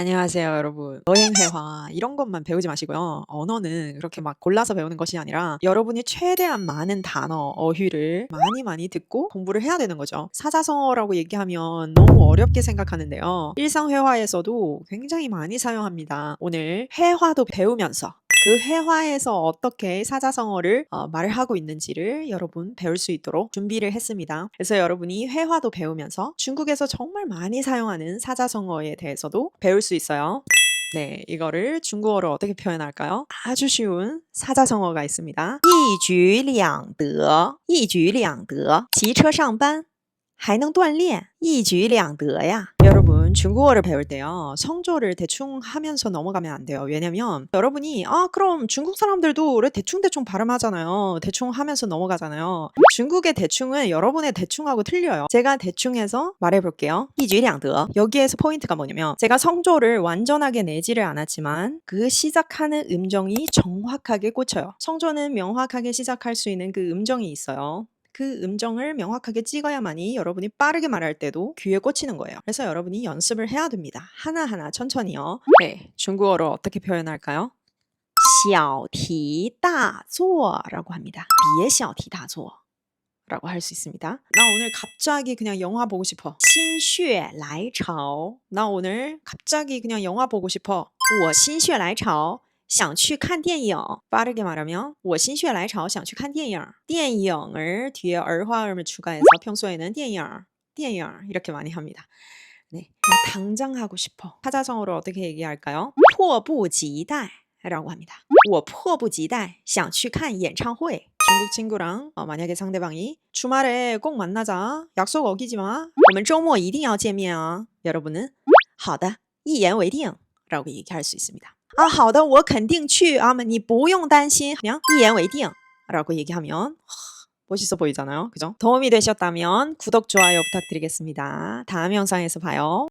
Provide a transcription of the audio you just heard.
안녕하세요, 여러분. 여행 회화 이런 것만 배우지 마시고요. 언어는 그렇게 막 골라서 배우는 것이 아니라 여러분이 최대한 많은 단어, 어휘를 많이 많이 듣고 공부를 해야 되는 거죠. 사자성어라고 얘기하면 너무 어렵게 생각하는데요. 일상 회화에서도 굉장히 많이 사용합니다. 오늘 회화도 배우면서 그 회화에서 어떻게 사자성어를 어, 말을 하고 있는지를 여러분 배울 수 있도록 준비를 했습니다. 그래서 여러분이 회화도 배우면서 중국에서 정말 많이 사용하는 사자성어에 대해서도 배울 수 있어요. 네, 이거를 중국어로 어떻게 표현할까요? 아주 쉬운 사자성어가 있습니다. 一举两得,一举两得,骑车上班还能锻炼,一举两得呀. 여러분 중국어를 배울 때요 성조를 대충 하면서 넘어가면 안 돼요. 왜냐면 여러분이 아 그럼 중국 사람들도 그래 대충대충 발음하잖아요. 대충 하면서 넘어가잖아요. 중국의 대충은 여러분의 대충하고 틀려요. 제가 대충해서 말해볼게요. 이주량더 여기에서 포인트가 뭐냐면 제가 성조를 완전하게 내지를 않았지만 그 시작하는 음정이 정확하게 꽂혀요. 성조는 명확하게 시작할 수 있는 그 음정이 있어요 그 음정을 명확하게 찍어야만이 여러분이 빠르게 말할 때도 귀에 꽂히는 거예요. 그래서 여러분이 연습을 해야 됩니다. 하나하나 천천히요. 네, 중국어로 어떻게 표현할까요? 小题大做라고 합니다. 别小题大做 라고 할 수 있습니다. 나 오늘 갑자기 그냥 영화 보고 싶어. 心血来潮. 나 오늘 갑자기 그냥 영화 보고 싶어. 我心血来潮 想去看电影. 빠르게 말하면 我心血来潮想去看电影.电影을 뒤에 얼화음을 추가해서 평소에는 电影,电影 이렇게 많이 합니다. 네, 나 당장 하고 싶어. 사자성어로 어떻게 얘기할까요? 迫不及待 라고 합니다. 我迫不及待想去看演唱会. 중국 친구랑 어, 만약에 상대방이 주말에 꼭 만나자. 약속 어기지 마. 我们周末一定要见面啊. 여러분은 好的,一言为定 라고 얘기할 수 있습니다. 아, 好的,我肯定去. 아, 你不用担心. 그냥 一言为定 라고 얘기하면 멋있어 보이잖아요. 그죠? 도움이 되셨다면 구독, 좋아요 부탁드리겠습니다. 다음 영상에서 봐요.